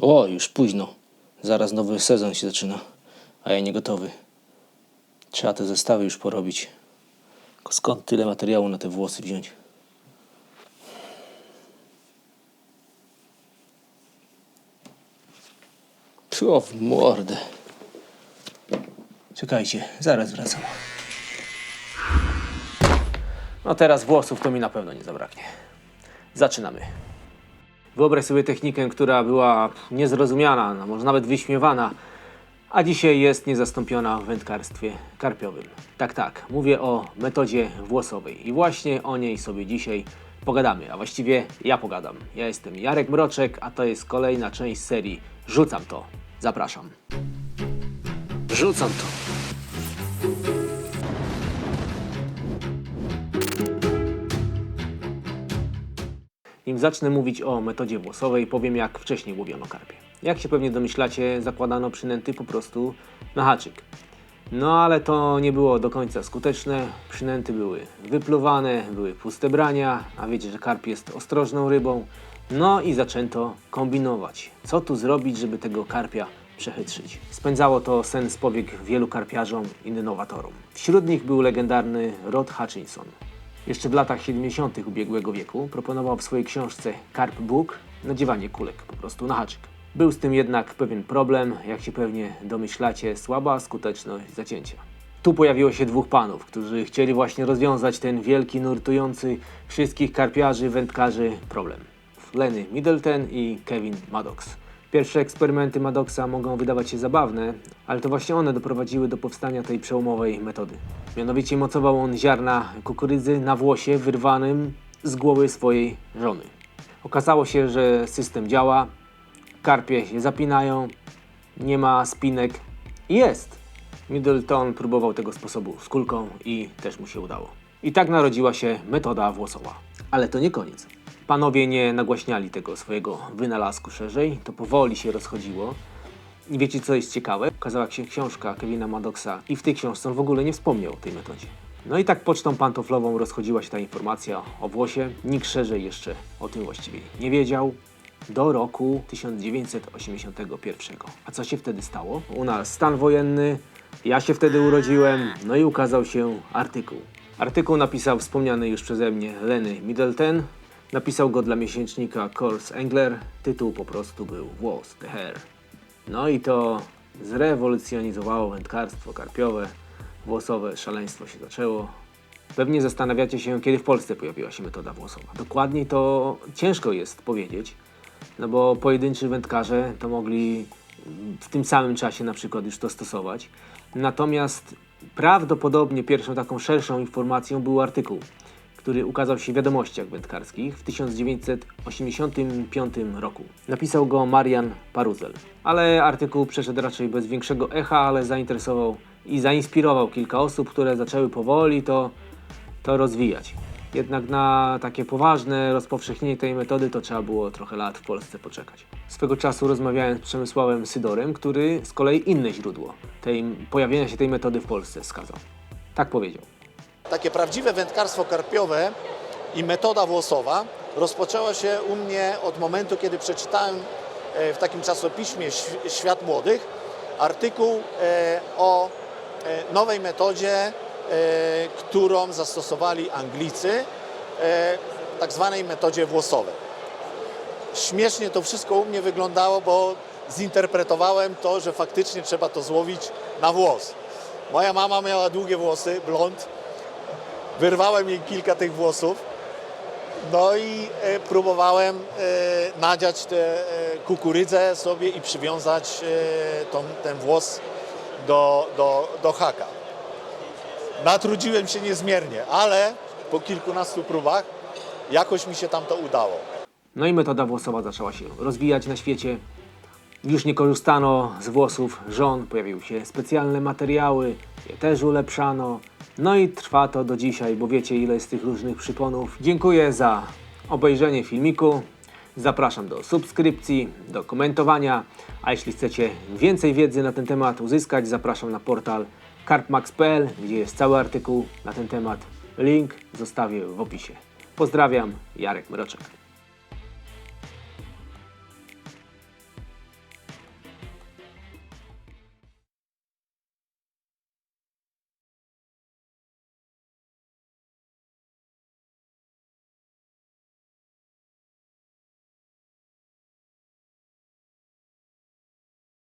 O, już późno. Zaraz nowy sezon się zaczyna, a ja nie gotowy. Trzeba te zestawy już porobić. Skąd tyle materiału na te włosy wziąć? Pio w mordę. Czekajcie, zaraz wracam. No teraz włosów to mi na pewno nie zabraknie. Zaczynamy. Wyobraź sobie technikę, która była niezrozumiana, no może nawet wyśmiewana, a dzisiaj jest niezastąpiona w wędkarstwie karpiowym. Tak, tak, mówię o metodzie włosowej i właśnie o niej sobie dzisiaj pogadamy, a właściwie ja pogadam. Ja jestem Jarek Mroczek, a to jest kolejna część serii Rzucam to. Zapraszam. Rzucam to. Nim zacznę mówić o metodzie włosowej, powiem jak wcześniej łowiono karpie. Jak się pewnie domyślacie, zakładano przynęty po prostu na haczyk. No ale to nie było do końca skuteczne. Przynęty były wypluwane, były puste brania, a wiecie, że karp jest ostrożną rybą. No i zaczęto kombinować, co tu zrobić, żeby tego karpia przechytrzyć. Spędzało to sens powiek wielu karpiarzom i innowatorom. Wśród nich był legendarny Rod Hutchinson. Jeszcze w latach 70. ubiegłego wieku proponował w swojej książce Carp Book nadziewanie kulek po prostu na haczyk. Był z tym jednak pewien problem, jak się pewnie domyślacie, słaba skuteczność zacięcia. Tu pojawiło się dwóch panów, którzy chcieli właśnie rozwiązać ten wielki, nurtujący wszystkich karpiarzy, wędkarzy problem. Lenny Middleton i Kevin Maddox. Pierwsze eksperymenty Maddoxa mogą wydawać się zabawne, ale to właśnie one doprowadziły do powstania tej przełomowej metody. Mianowicie mocował on ziarna kukurydzy na włosie wyrwanym z głowy swojej żony. Okazało się, że system działa, karpie się zapinają, nie ma spinek jest. Middleton próbował tego sposobu z kulką i też mu się udało. I tak narodziła się metoda włosowa. Ale to nie koniec. Panowie nie nagłaśniali tego swojego wynalazku szerzej, to powoli się rozchodziło. I wiecie co jest ciekawe? Ukazała się książka Kevina Maddoxa i w tej książce on w ogóle nie wspomniał o tej metodzie. No i tak pocztą pantoflową rozchodziła się ta informacja o włosie. Nikt szerzej jeszcze o tym właściwie nie wiedział. Do roku 1981. A co się wtedy stało? U nas stan wojenny, ja się wtedy urodziłem, no i ukazał się artykuł. Artykuł napisał wspomniany już przeze mnie Lenny Middleton. Napisał go dla miesięcznika Course Angler. Tytuł po prostu był Włos, the hair. No i to zrewolucjonizowało wędkarstwo karpiowe, włosowe szaleństwo się zaczęło. Pewnie zastanawiacie się, kiedy w Polsce pojawiła się metoda włosowa. Dokładniej to ciężko jest powiedzieć, no bo pojedynczy wędkarze to mogli w tym samym czasie na przykład już to stosować. Natomiast prawdopodobnie pierwszą taką szerszą informacją był artykuł, który ukazał się w wiadomościach wędkarskich w 1985 roku. Napisał go Marian Paruzel, ale artykuł przeszedł raczej bez większego echa, ale zainteresował i zainspirował kilka osób, które zaczęły powoli to, to rozwijać. Jednak na takie poważne rozpowszechnienie tej metody to trzeba było trochę lat w Polsce poczekać. Swego czasu rozmawiałem z Przemysławem Sydorem, który z kolei inne źródło tej, pojawienia się tej metody w Polsce wskazał. Tak powiedział. Takie prawdziwe wędkarstwo karpiowe i metoda włosowa rozpoczęła się u mnie od momentu, kiedy przeczytałem e, w takim czasopiśmie Św- Świat Młodych artykuł e, o e, nowej metodzie, którą zastosowali Anglicy, tak zwanej metodzie włosowej. Śmiesznie to wszystko u mnie wyglądało, bo zinterpretowałem to, że faktycznie trzeba to złowić na włos. Moja mama miała długie włosy, blond, Wyrwałem jej kilka tych włosów. No i e, próbowałem e, nadziać tę e, kukurydzę sobie i przywiązać tą, ten włos do, do, do haka. Natrudziłem się niezmiernie, ale po kilkunastu próbach jakoś mi się tam to udało. No i metoda włosowa zaczęła się rozwijać na świecie. Już nie korzystano z włosów żon, pojawiły się specjalne materiały, je też ulepszano. No i trwa to do dzisiaj, bo wiecie ile jest tych różnych przyponów. Dziękuję za obejrzenie filmiku. Zapraszam do subskrypcji, do komentowania, a jeśli chcecie więcej wiedzy na ten temat uzyskać, zapraszam na portal carpmax.pl, gdzie jest cały artykuł na ten temat. Link zostawię w opisie. Pozdrawiam, Jarek Mroczek.